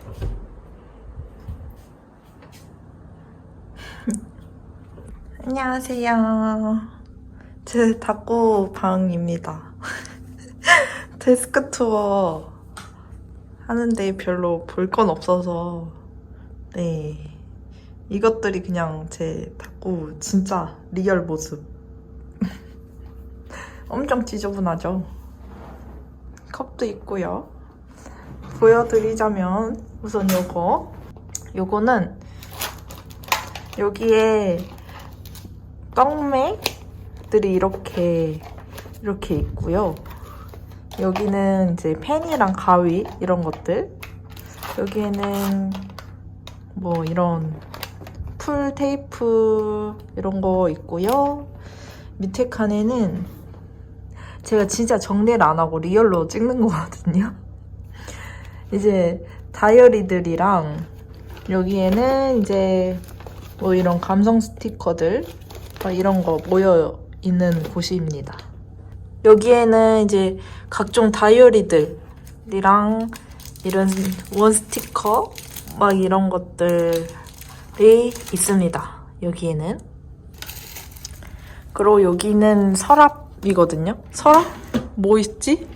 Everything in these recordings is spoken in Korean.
안녕하세요. 제 닭구 방입니다. 데스크 투어 하는데 별로 볼 건 없어서 네 이것들이 그냥 제 닭구 진짜 리얼 모습 엄청 지저분하죠 컵도 있고요 보여드리자면 우선 요거. 요거는 여기에 떡매들이 이렇게 이렇게 있고요. 여기는 이제 펜이랑 가위 이런 것들. 여기에는 뭐 이런 풀 테이프 이런 거 있고요. 밑에 칸에는 제가 진짜 정리를 안 하고 리얼로 찍는 거거든요. 이제 다이어리들이랑 여기에는 이제 뭐 이런 감성 스티커들 막 이런 거 모여 있는 곳입니다. 여기에는 이제 각종 다이어리들이랑 이런 원 스티커 막 이런 것들이 있습니다. 여기에는 그리고 여기는 서랍이거든요. 서랍 뭐 있지?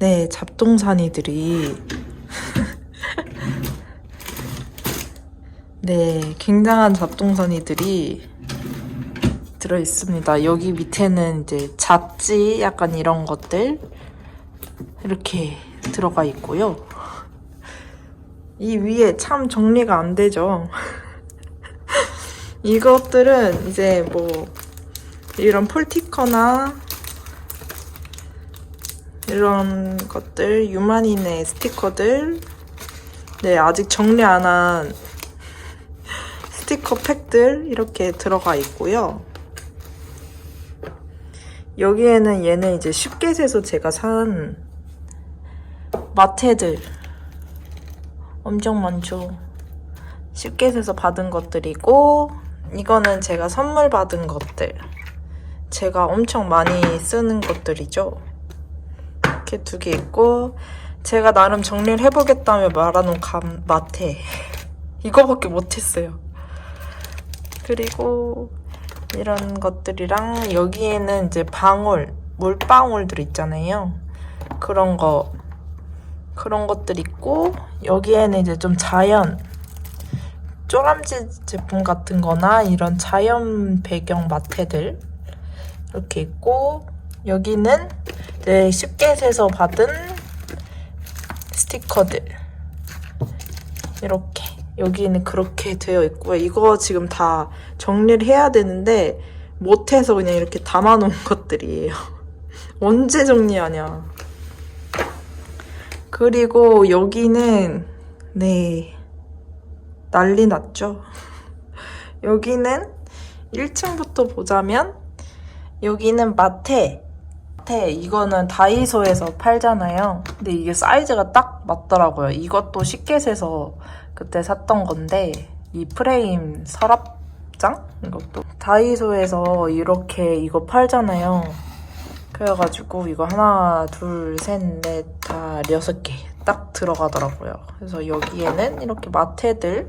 네, 잡동사니들이 네, 굉장한 잡동사니들이 들어 있습니다. 여기 밑에는 이제 잡지 약간 이런 것들 이렇게 들어가 있고요. 이 위에 참 정리가 안 되죠. 이것들은 이제 뭐 이런 폴티커나 이런 것들 유만인의 스티커들 네 아직 정리 안한 스티커 팩들 이렇게 들어가 있고요. 여기에는 얘는 이제 쉽게 세서 제가 산 마테들 엄청 많죠. 쉽게 세서 받은 것들이고 이거는 제가 선물 받은 것들 제가 엄청 많이 쓰는 것들이죠. 이렇게 두 개 있고 제가 나름 정리를 해보겠다며 말아놓은 감, 마테 이거밖에 못했어요. 그리고 이런 것들이랑 여기에는 이제 방울, 물방울들 있잖아요. 그런 거 그런 것들 있고 여기에는 이제 좀 자연 쪼람지 제품 같은 거나 이런 자연 배경 마테들 이렇게 있고 여기는 이제 쉽게 세서 받은 스티커들 이렇게 여기는 그렇게 되어 있고요. 이거 지금 다 정리를 해야 되는데 못해서 그냥 이렇게 담아놓은 것들이에요. 언제 정리하냐. 그리고 여기는 네 난리 났죠. 여기는 1층부터 보자면 여기는 마테 마테 이거는 다이소에서 팔잖아요. 근데 이게 사이즈가 딱 맞더라고요. 이것도 세서 그때 샀던 건데 이 프레임 서랍장 이것도 다이소에서 이렇게 이거 팔잖아요. 그래가지고 이거 하나 둘 셋 넷 다 여섯 개 딱 들어가더라고요. 그래서 여기에는 이렇게 마테들도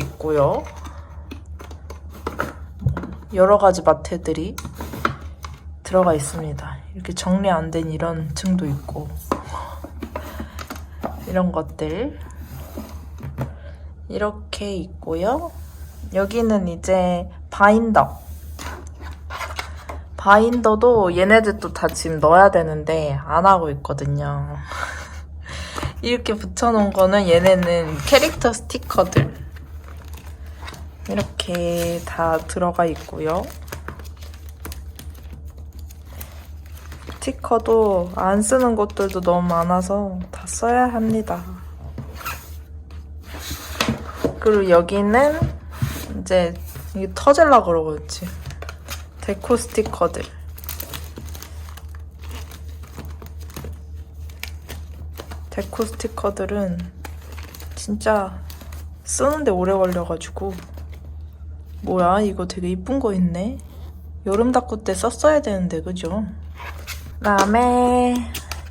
있고요. 여러 가지 마테들이 들어가 있습니다. 이렇게 정리 안 된 이런 층도 있고 이런 것들 이렇게 있고요. 여기는 이제 바인더. 바인더도 얘네들도 다 지금 넣어야 되는데 안 하고 있거든요. 이렇게 붙여놓은 거는 얘네는 캐릭터 스티커들. 이렇게 다 들어가 있고요. 스티커도 안 쓰는 것들도 너무 많아서 다 써야 합니다. 그리고 여기는 이제 이게 터질라 그러고 그렇지. 데코 스티커들. 데코 스티커들은 진짜 쓰는데 오래 걸려가지고 뭐야 이거 되게 이쁜 거 있네. 여름 닦을 때 썼어야 되는데 그죠? 그 다음에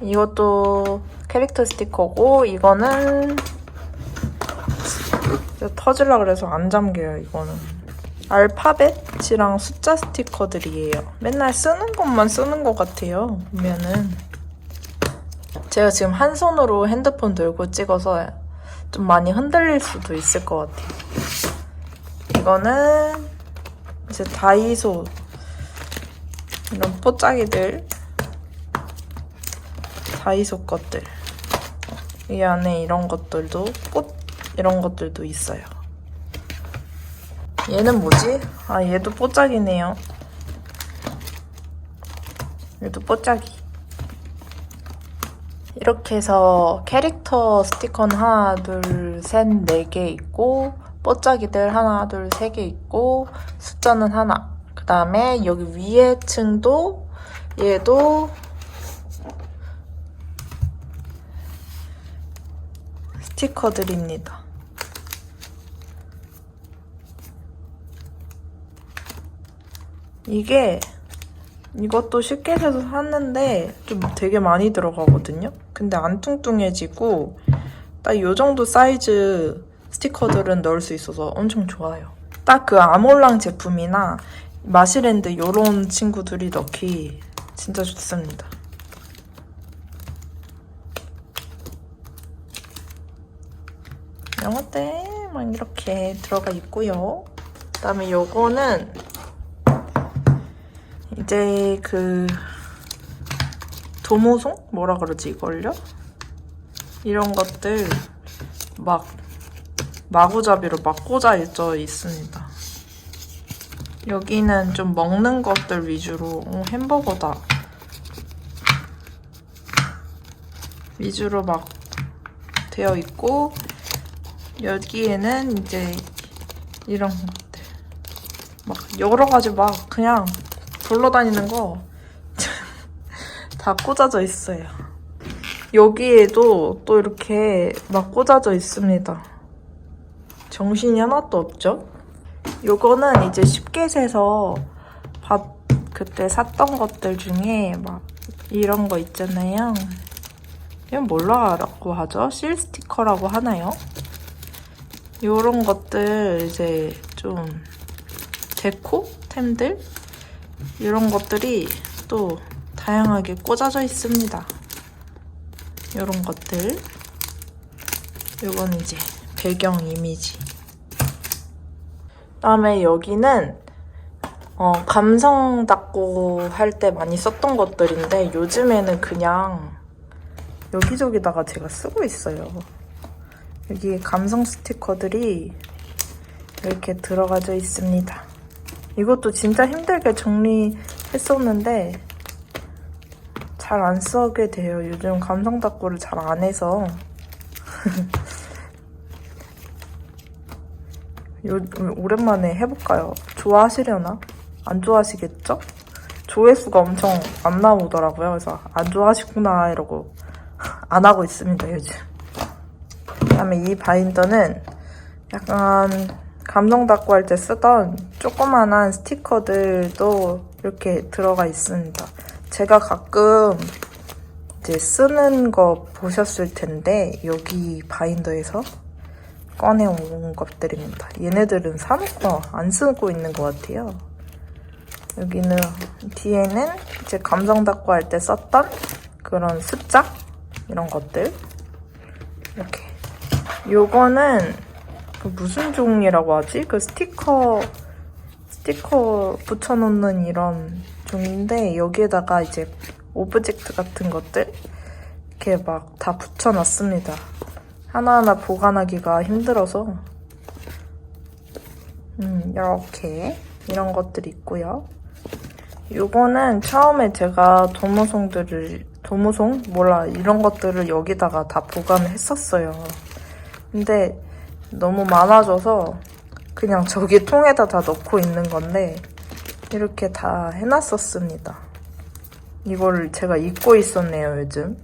이것도 캐릭터 스티커고 이거는 이거 터질라 그래서 안 잠겨요 이거는. 알파벳이랑 숫자 스티커들이에요. 맨날 쓰는 것만 쓰는 것 같아요 보면은. 제가 지금 한 손으로 핸드폰 들고 찍어서 좀 많이 흔들릴 수도 있을 것 같아요. 이거는 이제 다이소. 이런 뽀짜기들. 다이소 것들. 이 안에 이런 것들도 꽃 이런 것들도 있어요 얘는 뭐지? 아 얘도 뽀짝이네요 얘도 뽀짝이 이렇게 해서 캐릭터 스티커는 하나 둘 셋 네 개 있고 뽀짝이들 하나 둘 세 개 있고 숫자는 하나 그 다음에 여기 위에 층도 얘도 스티커들입니다. 이게 이것도 쉽게 해서 샀는데 좀 되게 많이 들어가거든요. 근데 안 뚱뚱해지고 딱 이 정도 사이즈 스티커들은 넣을 수 있어서 엄청 좋아요. 딱 그 아몰랑 제품이나 마시랜드 이런 친구들이 넣기 진짜 좋습니다. 것들 막 이렇게 들어가 있고요. 그다음에 요거는 이제 그 도모송 뭐라 그러지 이걸요? 이런 것들 막 마구잡이로 막 꽂아져 있습니다. 여기는 좀 먹는 것들 위주로 어, 햄버거다 위주로 막 되어 있고 여기에는 이제 이런 것들 막 여러 가지 막 그냥 돌러다니는 거 다 꽂아져 있어요. 여기에도 또 이렇게 막 꽂아져 있습니다. 정신이 하나도 없죠? 요거는 이제 쉽게 세서 밥 그때 샀던 것들 중에 막 이런 거 있잖아요. 이건 뭘라고 하죠? 실 스티커라고 하나요? 요런 것들 이제 좀 데코템들 이런 것들이 또 다양하게 꽂아져 있습니다. 요런 것들 요건 이제 배경 이미지 그다음에 여기는 어, 감성 닦고 할 때 많이 썼던 것들인데 요즘에는 그냥 여기저기다가 제가 쓰고 있어요. 여기 감성 스티커들이 이렇게 들어가져 있습니다. 이것도 진짜 힘들게 정리했었는데 잘안 쓰게 돼요. 요즘 감성 닦고를 잘 안 해서 요, 오랜만에 해볼까요? 좋아하시려나? 안 좋아하시겠죠? 조회수가 엄청 안 나오더라고요. 그래서 안 좋아하시구나 이러고 안 하고 있습니다, 요즘. 그다음에 이 바인더는 약간 감성 닦고 할 때 쓰던 조그만한 스티커들도 이렇게 들어가 있습니다. 제가 가끔 이제 쓰는 거 보셨을 텐데 여기 바인더에서 꺼내온 것들입니다. 얘네들은 사놓고 안 쓰고 있는 것 같아요. 여기는 뒤에는 이제 감성 닦고 할 때 썼던 그런 숫자 이런 것들 이렇게 요거는 그 무슨 종이라고 하지? 그 스티커 스티커 붙여놓는 이런 종인데 여기에다가 이제 오브젝트 같은 것들 이렇게 막 다 붙여놨습니다. 하나하나 보관하기가 힘들어서 음 이렇게 이런 것들이 있고요. 요거는 처음에 제가 도무송들을 도무송 몰라 이런 것들을 여기다가 다 보관을 했었어요. 근데 너무 많아져서 그냥 저기 통에다 다 넣고 있는 건데 이렇게 다 해놨었습니다. 이걸 제가 잊고 있었네요, 요즘.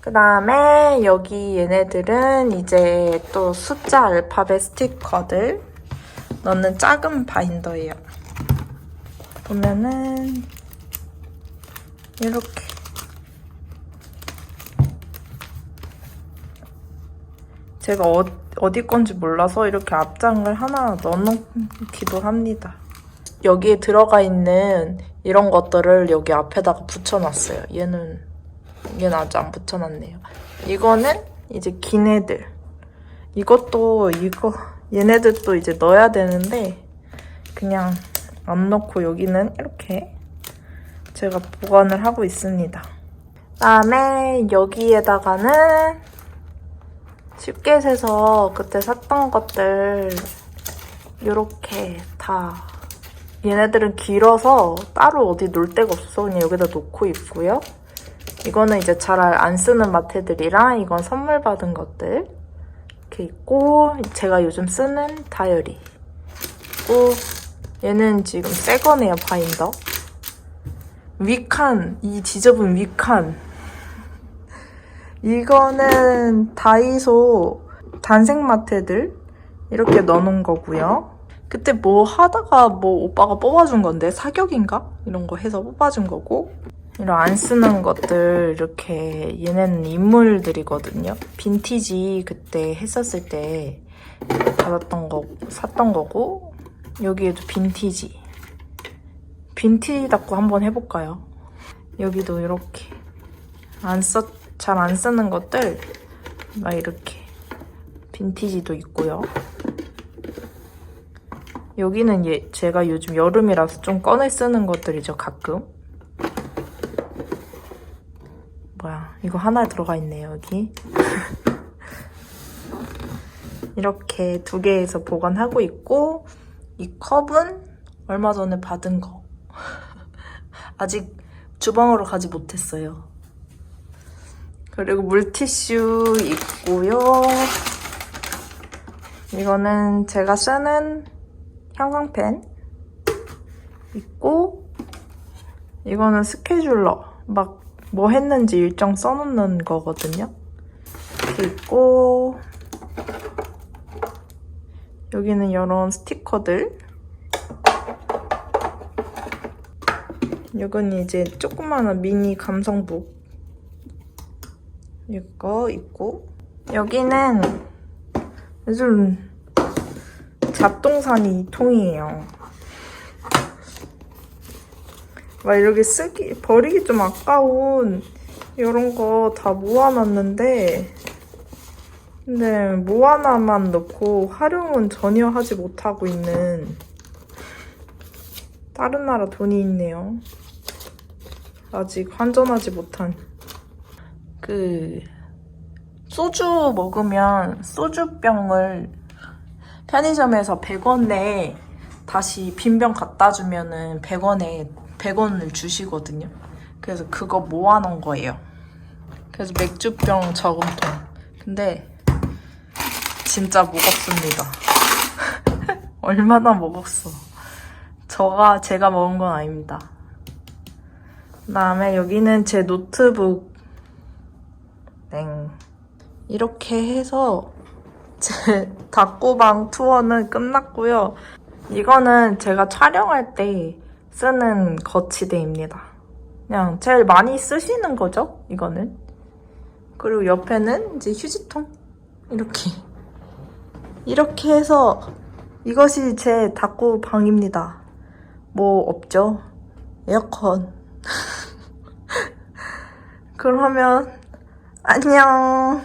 그 다음에 여기 얘네들은 이제 또 숫자 알파벳 스티커들 넣는 작은 바인더예요. 보면은 이렇게 제가 어, 어디 건지 몰라서 이렇게 앞장을 하나 넣어놓기도 합니다. 여기에 들어가 있는 이런 것들을 여기 앞에다가 붙여놨어요. 얘는 얘는 아직 안 붙여놨네요. 이거는 이제 긴 애들. 이것도 이거 얘네들도 이제 넣어야 되는데 그냥 안 넣고 여기는 이렇게 제가 보관을 하고 있습니다. 그다음에 여기에다가는 쉽게에서 그때 샀던 것들 이렇게 다 얘네들은 길어서 따로 어디 놓을 데가 없어서 그냥 여기다 놓고 있고요. 이거는 이제 잘 안 쓰는 마테들이랑 이건 선물 받은 것들 이렇게 있고 제가 요즘 쓰는 다이어리 있고 얘는 지금 새 거네요 바인더 위칸 이 지저분 위칸 이거는 다이소 단색마테들 이렇게 넣어놓은 거고요 그때 뭐 하다가 뭐 오빠가 뽑아준 건데 사격인가? 이런 거 해서 뽑아준 거고 이런 안 쓰는 것들 이렇게 얘네는 인물들이거든요. 빈티지 그때 했었을 때 받았던 거 샀던 거고 여기에도 빈티지 빈티지 닦고 한번 해볼까요? 여기도 이렇게 안 써, 잘 안 쓰는 것들 막 이렇게 빈티지도 있고요. 여기는 얘, 제가 요즘 여름이라서 좀 꺼내 쓰는 것들이죠, 가끔. 뭐야, 이거 하나 들어가 있네요, 여기. 이렇게 두 개에서 보관하고 있고, 이 컵은 얼마 전에 받은 거. 아직 주방으로 가지 못했어요. 그리고 물티슈 있고요. 이거는 제가 쓰는 형광펜 있고 이거는 스케줄러 막 뭐 했는지 일정 써놓는 거거든요. 있고 여기는 이런 스티커들 이건 이제 조그마한 미니 감성북 이거 있고 여기는 요즘 잡동사니 이 통이에요. 막 이렇게 쓰기 버리기 좀 아까운 이런 거 다 모아놨는데 근데 뭐 하나만 넣고 활용은 전혀 하지 못하고 있는 다른 나라 돈이 있네요. 아직 환전하지 못한 그 소주 먹으면 소주병을 편의점에서 100원에 다시 빈병 갖다 주면은 100원에 100원을 주시거든요. 그래서 그거 모아 놓은 거예요. 그래서 맥주병 저금통. 근데 진짜 무겁습니다. 얼마나 먹었어. 저가 제가 먹은 건 아닙니다. 그다음에 여기는 제 노트북. 땡. 이렇게 해서 제 닭고방 투어는 끝났고요. 이거는 제가 촬영할 때 쓰는 거치대입니다. 그냥 제일 많이 쓰시는 거죠, 이거는. 그리고 옆에는 이제 휴지통. 이렇게. 이렇게 해서 이것이 제 닭고방입니다. 뭐 없죠? 에어컨. 그러면 안녕.